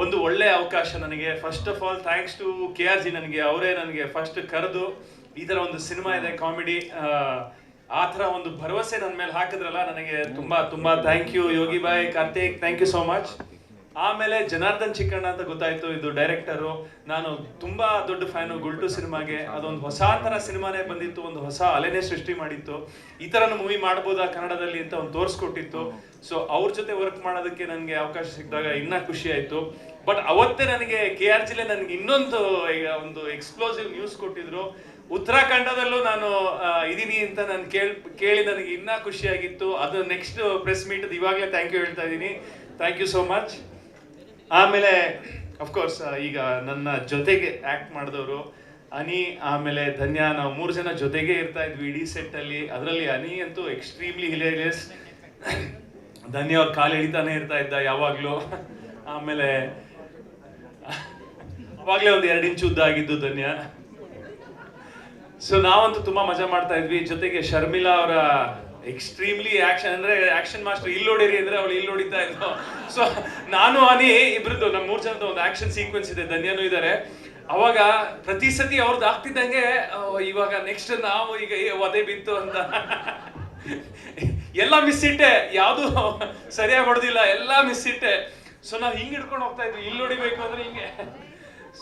ಒಂದು ಒಳ್ಳೆ ಅವಕಾಶ ನನಗೆ. First of all thanks to K R G ನನಗೆ, ಅವರೇ ನನಗೆ ಫಸ್ಟ್ ಕರೆದು ಈ ಥರ ಒಂದು ಸಿನಿಮಾ ಇದೆ, ಕಾಮಿಡಿ, ಆ ಥರ ಒಂದು ಭರವಸೆ ನನ್ನ ಮೇಲೆ ಹಾಕಿದ್ರಲ್ಲ, ನನಗೆ ತುಂಬ ತುಂಬ thank you Yogi bye Karthik thank you so much ಆಮೇಲೆ ಜನಾರ್ದನ್ ಚಿಕ್ಕಣ್ಣ ಅಂತ ಗೊತ್ತಾಯ್ತು, ಇದು ಡೈರೆಕ್ಟರು ನಾನು ತುಂಬಾ ದೊಡ್ಡ ಫ್ಯಾನು ಗುಲ್ಟು ಸಿನಿಮಾಗೆ. ಅದೊಂದು ಹೊಸ ಥರ ಸಿನಿಮಾನೇ ಬಂದಿತ್ತು, ಒಂದು ಹೊಸ ಅಲೆನೇ ಸೃಷ್ಟಿ ಮಾಡಿತ್ತು. ಈ ಥರನೂ ಮೂವಿ ಮಾಡ್ಬೋದಾ ಕನ್ನಡದಲ್ಲಿ ಅಂತ ಒಂದು ತೋರಿಸ್ಕೊಟ್ಟಿತ್ತು. ಸೊ ಅವ್ರ ಜೊತೆ ವರ್ಕ್ ಮಾಡೋದಕ್ಕೆ ನನಗೆ ಅವಕಾಶ ಸಿಕ್ಕಿದಾಗ ಇನ್ನ ಖುಷಿ ಆಯಿತು. ಬಟ್ ಅವತ್ತೇ ನನಗೆ ಕೆ ಆರ್ ಜಿಲೆ ನನಗೆ ಇನ್ನೊಂದು, ಈಗ ಒಂದು ಎಕ್ಸ್ಪ್ಲೋಸಿವ್ ನ್ಯೂಸ್ ಕೊಟ್ಟಿದ್ರು. ಉತ್ತರಾಖಂಡದಲ್ಲೂ ನಾನು ಇದೀನಿ ಅಂತ ನಾನು ಕೇಳಿ ಕೇಳಿ ನನಗೆ ಇನ್ನೂ ಖುಷಿಯಾಗಿತ್ತು. ಅದು ನೆಕ್ಸ್ಟ್ ಪ್ರೆಸ್ ಮೀಟ್ ಇವಾಗಲೇ ಥ್ಯಾಂಕ್ ಯು ಹೇಳ್ತಾ ಇದ್ದೀನಿ ಥ್ಯಾಂಕ್ ಯು ಸೋ ಮಚ್ ಆಮೇಲೆ ಅಫ್ಕೋರ್ಸ್ ಈಗ ನನ್ನ ಜೊತೆಗೆ ಆಕ್ಟ್ ಮಾಡಿದವರು ಅನಿ ಆಮೇಲೆ ಧನ್ಯ, ನಾವು ಮೂರು ಜನ ಜೊತೆಗೆ ಇರ್ತಾ ಇದ್ವಿ ಇಡೀ ಸೆಟ್ ಅಲ್ಲಿ. ಅದರಲ್ಲಿ ಅನಿ ಅಂತೂ ಎಕ್ಸ್ಟ್ರೀಮ್ಲಿ ಹಿಲೇರಿಯಸ್ ಧನ್ಯ ಅವ್ರ ಕಾಲು ಹಿಡಿತಾನೆ ಇರ್ತಾ ಇದ್ದ ಯಾವಾಗಲೂ. ಆಮೇಲೆ, ಅವಾಗಲೇ ಒಂದು ಎರಡು ಇಂಚು ಉದ್ದ ಆಗಿದ್ದು ಧನ್ಯ. ಸೊ ನಾವಂತೂ ತುಂಬಾ ಮಜಾ ಮಾಡ್ತಾ ಇದ್ವಿ. ಜೊತೆಗೆ ಶರ್ಮಿಲಾ ಅವರ ಎಕ್ಸ್ಟ್ರೀಮ್ಲಿ ಆಕ್ಷನ್ ಅಂದ್ರೆ ಆಕ್ಷನ್ ಮಾಸ್ಟರ್ ಇಲ್ಲಿ ನೋಡಿರಿ ಅಂದ್ರೆ ಅವಳು ಇಲ್ಲಿ ಹೊಡಿತಾ ಇದ್ಲು. ಸೊ ನಾನು, ಅನಿ ಇಬ್ರದ್ದು ನಮ್ಮ ಮೂರ್ ಜನದ ಒಂದು ಆಕ್ಷನ್ ಸೀಕ್ವೆನ್ಸ್ ಇದೆ, ಧನ್ಯನೂ ಇದ್ದಾರೆ ಅವಾಗ ಪ್ರತಿ ಸತಿ ಅವ್ರದ್ದು ಆಗ್ತಿದ್ದಂಗೆ ಇವಾಗ ನೆಕ್ಸ್ಟ್ ನಾವು ಈಗ ಒದೆ ಬಿತ್ತು ಅಂತ. ಎಲ್ಲ ಮಿಸ್ ಇಟ್ಟೆ, ಯಾವುದು ಸರಿಯಾಗಿ ಹೊಡೆದಿಲ್ಲ, ಎಲ್ಲ ಮಿಸ್ ಇಟ್ಟೆ. ಸೊ ನಾವು ಹಿಂಗೆ ಹಿಡ್ಕೊಂಡು ಹೋಗ್ತಾ ಇದ್ವಿ, ಇಲ್ಲಿ ಹೊಡಿಬೇಕು ಅಂದ್ರೆ ಹಿಂಗೆ.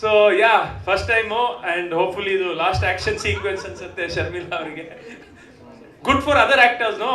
So yeah first time and hopefully ಇದು ಲಾಸ್ಟ್ ಆಕ್ಷನ್ ಸೀಕ್ವೆನ್ಸ್ ಅನ್ಸುತ್ತೆ ಶರ್ಮಿಲಾ ಅವರಿಗೆ. Good for other actors no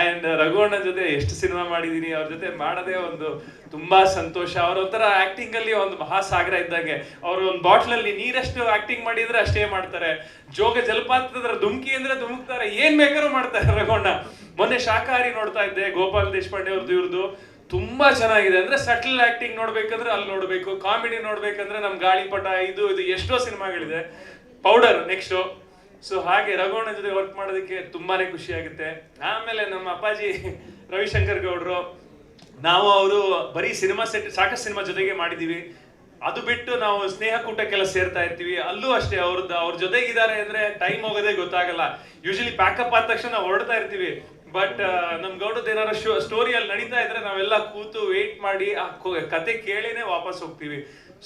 and ರಘುವಣ್ಣನ ಜೊತೆ ಎಷ್ಟು ಸಿನಿಮಾ ಮಾಡಿದೀನಿ, ಅವ್ರ ಜೊತೆ ಮಾಡೋದೇ ಒಂದು ತುಂಬಾ ಸಂತೋಷ. ಅವ್ರ ಒಂಥರ ಆಕ್ಟಿಂಗ್ ಅಲ್ಲಿ ಒಂದು ಮಹಾಸಾಗರ ಇದ್ದಂಗೆ. ಅವರು ಒಂದು ಬಾಟ್ಲಲ್ಲಿ ನೀರಷ್ಟು ಆ್ಯಕ್ಟಿಂಗ್ ಮಾಡಿದ್ರೆ ಅಷ್ಟೇ ಮಾಡ್ತಾರೆ. ಜೋಗ ಜಲಪಾತದ ಧುಮ್ಕಿ ಅಂದ್ರೆ ಧುಮುಕ್ತಾರೆ ಏನ್ ಬೇಕಾದ್ರೂ ಮಾಡ್ತಾರೆ ರಘುವಣ್ಣ ಮೊನ್ನೆ ಶಾಖಾಹಾರಿ ನೋಡ್ತಾ ಇದ್ದೆ, ಗೋಪಾಲ್ ದೇಶಪಾಂಡೆ ಅವ್ರದ್ದು ಇವ್ರದ್ದು ತುಂಬಾ ಚೆನ್ನಾಗಿದೆ. ಅಂದ್ರೆ ಸಟಲ್ ಆಕ್ಟಿಂಗ್ ನೋಡ್ಬೇಕಂದ್ರೆ ಅಲ್ಲಿ ನೋಡಬೇಕು. ಕಾಮಿಡಿ ನೋಡ್ಬೇಕಂದ್ರೆ ನಮ್ಮ ಗಾಳಿಪಟ, ಇದು ಇದು ಎಷ್ಟೋ ಸಿನಿಮಾಗಳಿದೆ ಪೌಡರ್ ನೆಕ್ಸ್ಟ್ ಸೊ ಹಾಗೆ ರಘುವಣ್ಣ ಜೊತೆ ವರ್ಕ್ ಮಾಡೋದಕ್ಕೆ ತುಂಬಾನೇ ಖುಷಿ ಆಗುತ್ತೆ ಆಮೇಲೆ ನಮ್ಮ ಅಪ್ಪಾಜಿ ರವಿಶಂಕರ್ ಗೌಡ್ರು, ನಾವು ಅವರು ಬರೀ ಸಿನಿಮಾ ಸೆಟ್, ಸಾಕಷ್ಟು ಸಿನಿಮಾ ಜೊತೆಗೆ ಮಾಡಿದೀವಿ. ಅದು ಬಿಟ್ಟು ನಾವು ಸ್ನೇಹಕೂಟಕ್ಕೆಲ್ಲ ಸೇರ್ತಾ ಇರ್ತೀವಿ. ಅಲ್ಲೂ ಅಷ್ಟೇ ಅವ್ರದ್ದು, ಅವ್ರ ಜೊತೆಗಿದ್ದಾರೆ ಅಂದ್ರೆ ಟೈಮ್ ಹೋಗೋದೇ ಗೊತ್ತಾಗಲ್ಲ. ಯೂಶಲಿ ಪ್ಯಾಕಪ್ ಆದ ತಕ್ಷಣ ಹೊರಡ್ತಾ ಇರ್ತೀವಿ. ಬಟ್ ನಮ್ ಗೌಡದ ಏನಾರ ಸ್ಟೋರಿ ಅಲ್ಲಿ ನಡೀತಾ ಇದ್ರೆ ನಾವೆಲ್ಲ ಕೂತು ವೇಟ್ ಮಾಡಿ, ಆ ಕತೆ ಕೇಳಿನೇ ವಾಪಸ್ ಹೋಗ್ತೀವಿ.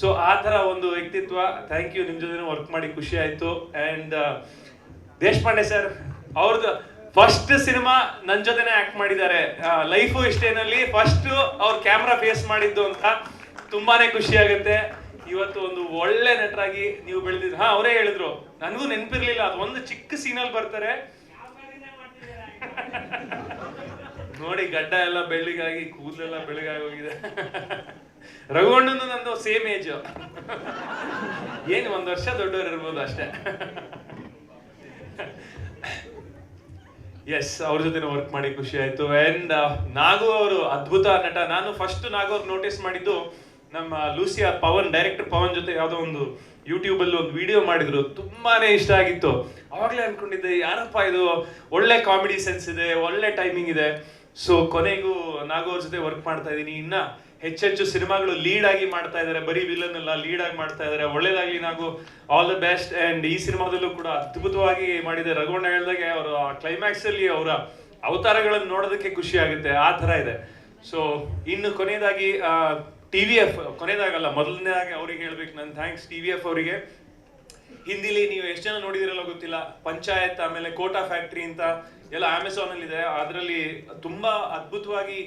ಸೊ ಆ ತರ ಒಂದು ವ್ಯಕ್ತಿತ್ವ. ಥ್ಯಾಂಕ್ ಯು ನಿಮ್ ಜೊತೆ ವರ್ಕ್ ಮಾಡಿ ಖುಷಿ ಆಯ್ತು. ಅಂಡ್ ದೇಶಪಾಂಡೆ ಸರ್ ಅವ್ರದ್ದು ಫಸ್ಟ್ ಸಿನಿಮಾ ನನ್ ಜೊತೆನೆ ಆಕ್ಟ್ ಮಾಡಿದ್ದಾರೆ. ಲೈಫು ಇಷ್ಟೇನಲ್ಲಿ ಫಸ್ಟ್ ಅವ್ರ ಕ್ಯಾಮ್ರಾ ಫೇಸ್ ಮಾಡಿದ್ದು ಅಂತ ತುಂಬಾನೇ ಖುಷಿ ಆಗುತ್ತೆ. ಇವತ್ತು ಒಂದು ಒಳ್ಳೆ ನಟರಾಗಿ ನೀವು ಬೆಳೆದಿದ್ರು ಹಾ, ಅವರೇ ಹೇಳಿದ್ರು. ನನಗೂ ನೆನಪಿರ್ಲಿಲ್ಲ. ಅದು ಒಂದು ಚಿಕ್ಕ ಸೀನಲ್ಲಿ ಬರ್ತಾರೆ. ನೋಡಿ, ಗಡ್ಡ ಎಲ್ಲ ಬೆಳ್ಳಿಗಾಗಿ, ಕೂದಲೆಲ್ಲ ಬೆಳಗಾಗಿ ಹೋಗಿದೆ. ರಘುವಣ್ಣನು ನಂದು ಸೇಮ್ ಏಜ್. ಏನು, ಒಂದು ವರ್ಷ ದೊಡ್ಡವರು ಇರ್ಬೋದು ಅಷ್ಟೇ. ಎಸ್ ಅವ್ರ ಜೊತೆ ವರ್ಕ್ ಮಾಡಿ ಖುಷಿ ಆಯ್ತು. ಅಂಡ್ ನಾಗು ಅವರು, ಅದ್ಭುತ ನಟ. ನಾನು ಫಸ್ಟ್ ನಾಗು ಅವ್ರು ನೋಟಿಸ್ ಮಾಡಿದ್ದು ನಮ್ಮ ಲೂಸಿಯ ಪವನ್, ಡೈರೆಕ್ಟರ್ ಪವನ್ ಜೊತೆ ಯಾವ್ದೋ ಒಂದು ಯೂಟ್ಯೂಬ್ ಅಲ್ಲಿ ಒಂದು ವಿಡಿಯೋ ಮಾಡಿದ್ರು, ತುಂಬಾನೇ ಇಷ್ಟ ಆಗಿತ್ತು. ಅವಾಗ್ಲೇ ಅನ್ಕೊಂಡಿದ್ದೆ, ಯಾರಪ್ಪ ಇದು? ಒಳ್ಳೆ ಕಾಮಿಡಿ ಸೆನ್ಸ್ ಇದೆ, ಒಳ್ಳೆ ಟೈಮಿಂಗ್ ಇದೆ. ಸೊ ಕೊನೆಗೂ ನಾಗೋರ್ ಜೊತೆ ವರ್ಕ್ ಮಾಡ್ತಾ ಇದೀನಿ ಇನ್ನ ಹೆಚ್ಚೆಚ್ಚು ಸಿನಿಮಾಗಳು ಲೀಡ್ ಆಗಿ ಮಾಡ್ತಾ ಇದಾರೆ. ಬರೀ ವಿಲನ್ ಎಲ್ಲ ಲೀಡ್ ಆಗಿ ಮಾಡ್ತಾ ಇದಾರೆ. ಒಳ್ಳೇದಾಗ್ಲಿ ನಾವು ಆಲ್ ದ ಬೆಸ್ಟ್ ಅಂಡ್ ಈ ಸಿನಿಮಾದಲ್ಲೂ ಕೂಡ ಅದ್ಭುತವಾಗಿ ಮಾಡಿದೆ. ರಘುವಣ್ಣ ಹೇಳ್ದಾಗೆ ಅವರು ಆ ಕ್ಲೈಮ್ಯಾಕ್ಸ್ ಅಲ್ಲಿ ಅವರ ಅವತಾರಗಳನ್ನು ನೋಡೋದಕ್ಕೆ ಖುಷಿ ಆಗುತ್ತೆ. ಆ ತರ ಇದೆ. ಸೊ ಇನ್ನು ಕೊನೆಯದಾಗಿ ಟಿ ವಿ ಎಫ್ ಕೊನೆಯದಾಗಲ್ಲ ಮೊದಲನೇದಾಗಿ ಅವ್ರಿಗೆ ಹೇಳ್ಬೇಕು ನನ್ನ ಥ್ಯಾಂಕ್ಸ್ ಟಿ ವಿ ಎಫ್ ಅವರಿಗೆ. ಹಿಂದಿಲಿ ನೀವು ಎಷ್ಟು ಜನ ನೋಡಿದಿರಲ್ಲ ಗೊತ್ತಿಲ್ಲ. ಪಂಚಾಯತ್, ಆಮೇಲೆ ಕೋಟಾ ಫ್ಯಾಕ್ಟ್ರಿ ಅಂತ ಎಲ್ಲ ಅಮೆಝಾನ್ ಅಲ್ಲಿ ಇದೆ ಅದರಲ್ಲಿ ತುಂಬಾ ಅದ್ಭುತವಾಗಿ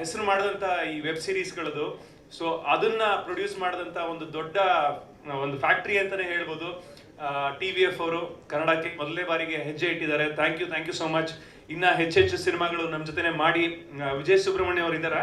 ಹೆಸರು ಮಾಡಿದಂತ ಈ ವೆಬ್ ಸಿರೀಸ್ಗಳದು. ಸೊ ಅದನ್ನ ಪ್ರೊಡ್ಯೂಸ್ ಮಾಡಿದಂತ ಒಂದು ದೊಡ್ಡ, ಒಂದು ಫ್ಯಾಕ್ಟ್ರಿ ಅಂತಾನೆ ಹೇಳ್ಬೋದು. ಟಿ ವಿ ಎಫ್ ಅವರು ಕನ್ನಡಕ್ಕೆ ಮೊದಲನೇ ಬಾರಿಗೆ ಹೆಜ್ಜೆ ಇಟ್ಟಿದ್ದಾರೆ. Thank you thank you so much ಇನ್ನ ಹೆಚ್ಚೆಚ್ಚು ಸಿನಿಮಾಗಳು ನಮ್ಮ ಜೊತೆನೆ ಮಾಡಿ ವಿಜಯ್ ಸುಬ್ರಹ್ಮಣ್ಯ ಅವರು ಇದ್ದಾರಾ?